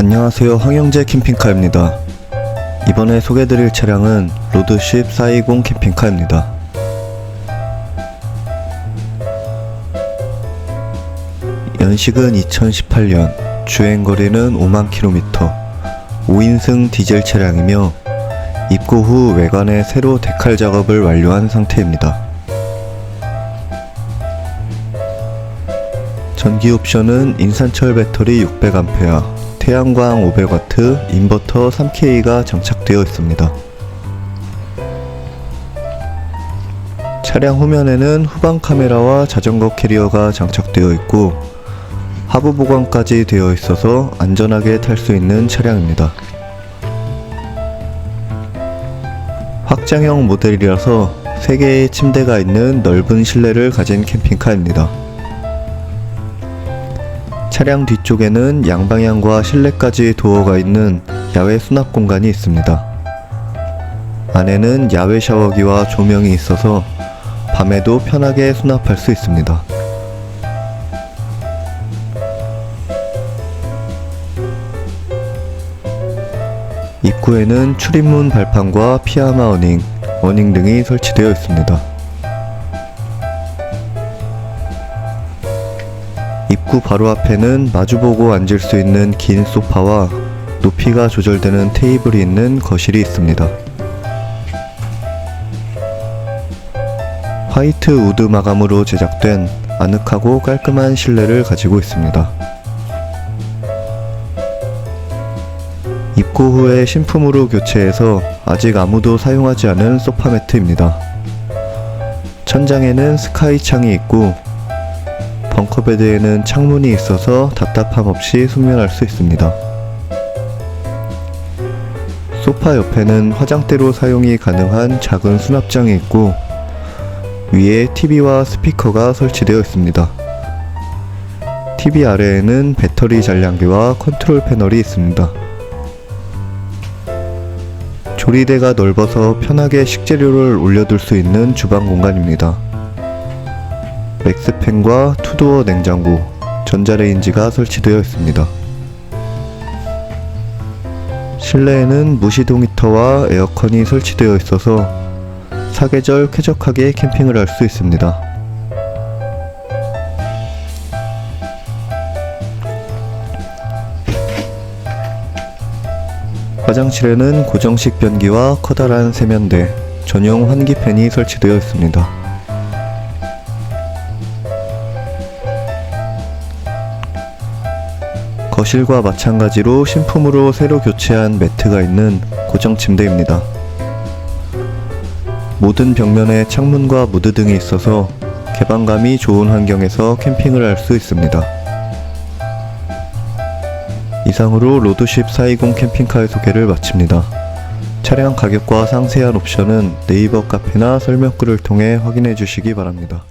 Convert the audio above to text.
안녕하세요. 황영재 캠핑카입니다. 이번에 소개드릴 차량은 로드쉽 420 캠핑카입니다. 연식은 2018년 주행거리는 5만 킬로미터 5인승 디젤 차량이며 입고 후 외관에 새로 데칼 작업을 완료한 상태입니다. 전기 옵션은 인산철 배터리 600A, 태양광 500W, 인버터 3K가 장착되어 있습니다. 차량 후면에는 후방 카메라와 자전거 캐리어가 장착되어 있고 하부 보강까지 되어 있어서 안전하게 탈 수 있는 차량입니다. 확장형 모델이라서 3개의 침대가 있는 넓은 실내를 가진 캠핑카입니다. 차량 뒤쪽에는 양방향과 실내까지 도어가 있는 야외 수납 공간이 있습니다. 안에는 야외 샤워기와 조명이 있어서 밤에도 편하게 수납할 수 있습니다. 입구에는 출입문 발판과 피아마 어닝, 어닝 등이 설치되어 있습니다. 입구 바로 앞에는 마주보고 앉을 수 있는 긴 소파와 높이가 조절되는 테이블이 있는 거실이 있습니다. 화이트 우드 마감으로 제작된 아늑하고 깔끔한 실내를 가지고 있습니다. 입고 후에 신품으로 교체해서 아직 아무도 사용하지 않은 소파 매트입니다. 천장에는 스카이 창이 있고 벙커베드에는 창문이 있어서 답답함 없이 숙면할 수 있습니다. 소파 옆에는 화장대로 사용이 가능한 작은 수납장이 있고 위에 TV와 스피커가 설치되어 있습니다. TV 아래에는 배터리 잔량계와 컨트롤 패널이 있습니다. 조리대가 넓어서 편하게 식재료를 올려둘 수 있는 주방 공간입니다. 맥스팬과 투도어 냉장고, 전자레인지가 설치되어 있습니다. 실내에는 무시동 히터와 에어컨이 설치되어 있어서 사계절 쾌적하게 캠핑을 할 수 있습니다. 화장실에는 고정식 변기와 커다란 세면대, 전용 환기팬이 설치되어 있습니다. 거실과 마찬가지로 신품으로 새로 교체한 매트가 있는 고정 침대입니다. 모든 벽면에 창문과 무드 등이 있어서 개방감이 좋은 환경에서 캠핑을 할 수 있습니다. 이상으로 로드쉽 420 캠핑카의 소개를 마칩니다. 차량 가격과 상세한 옵션은 네이버 카페나 설명글을 통해 확인해 주시기 바랍니다.